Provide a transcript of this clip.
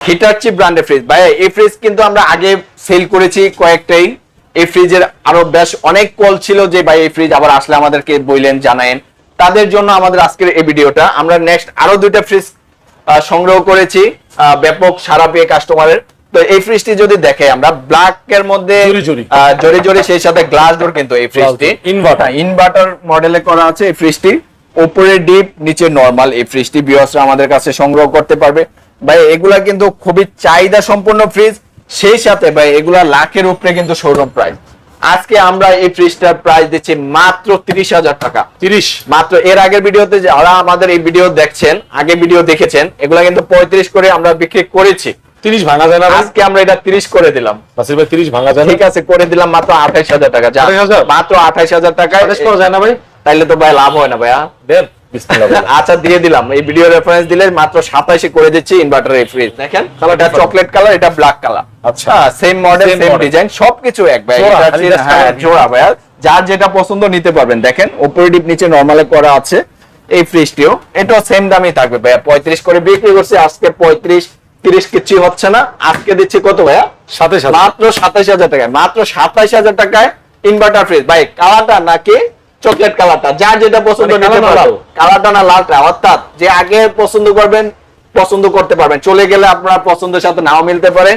হিটারচি ব্র্যান্ডের ফ্রিজ ভাই এই ফ্রিজ কিন্তু আমরা আগে সেল করেছি কয়েকটাই। এই ফ্রিজের আরও বেশ অনেক কল ছিল যে ভাই এই ফ্রিজ আবার আসলে আমাদেরকে বললেন জানায়েন। তাদের জন্য আমাদের আজকের এই ভিডিওটা। আমরা নেক্সট আরও দুইটা ফ্রিজ সংগ্রহ করেছি ব্যাপক সারা পেয়ে কাস্টমারের তো এই ফ্রিজটি যদি দেখে আমরা ব্ল্যাক এর মধ্যে জরি জোরে। সেই সাথে গ্লাস ডোর কিন্তু এই ফ্রিজটি Inverter। ইনভার্টার মডেলে করা আছে এই ফ্রিজটি উপরে ডিপ নিচে নরমাল এই ফ্রিজটি বিয়সরা আমাদের কাছে সংগ্রহ করতে পারবে। ভাই এগুলা কিন্তু খুবই চাহিদা সম্পন্ন ফ্রিজ সেই সাথে ভাই এগুলা লাখের উপরে কিন্তু শোরুম প্রাইস আজকে আমরা এই ফ্রিজটার প্রাইস দিচ্ছি মাত্র তিরিশ হাজার টাকা। তিরিশ। মাত্র এর আগের ভিডিওতে যারা আমাদের এই ভিডিও দেখছেন আগে ভিডিও দেখেছেন এগুলা কিন্তু পঁয়ত্রিশ করে আমরা বিক্রি করেছি। তিরিশ ভাঙা যায় না আজকে আমরা এটা তিরিশ করে দিলাম। বাসির ভাই তিরিশ ভাঙা যায় ঠিক আছে করে দিলাম মাত্র আঠাইশ হাজার টাকা। যা 28,000? মাত্র আঠাইশ হাজার টাকা আদেশ করা যায় না ভাই। তাইলে তো ভাই লাভ হয় না ভাইয়া। বলেন। আচ্ছা দিয়ে দিলাম। এই ভিডিও রেফারেন্স দিলে মাত্র সাতাশে করে দিচ্ছি ইনভার্টার ফ্রিজ দেখেন কালারটা চকলেট কালার এটা ব্ল্যাক কালার আচ্ছা। সেম মডেল সেম ডিজাইন সবকিছু এক ভাই। জোড়া, এটা হ্যাঁ ভাইয়া যার যেটা পছন্দ নিতে পারবেন। দেখেন উপরে ডিপ নিচে নরমালে করা আছে এই ফ্রিজটিও এটাও সেম দামই থাকবে ভাইয়া। পঁয়ত্রিশ করে বিক্রি করছি আজকে পঁয়ত্রিশ তিরিশ কিছু হচ্ছে না। আজকে দিচ্ছি কত ভাইয়া? সাথে মাত্র সাতাশ হাজার টাকায়। মাত্র সাতাশ হাজার টাকায় ইনভার্টার ফ্রিজ ভাই কালারটা নাকি চকলেট কালারটা যার যেটা পছন্দ মানে? কালারটা না লালটা অর্থাৎ যে আগে পছন্দ করবেন পছন্দ করতে পারবেন। চলে গেলে আপনার পছন্দের সাথে নাও মিলতে পারে।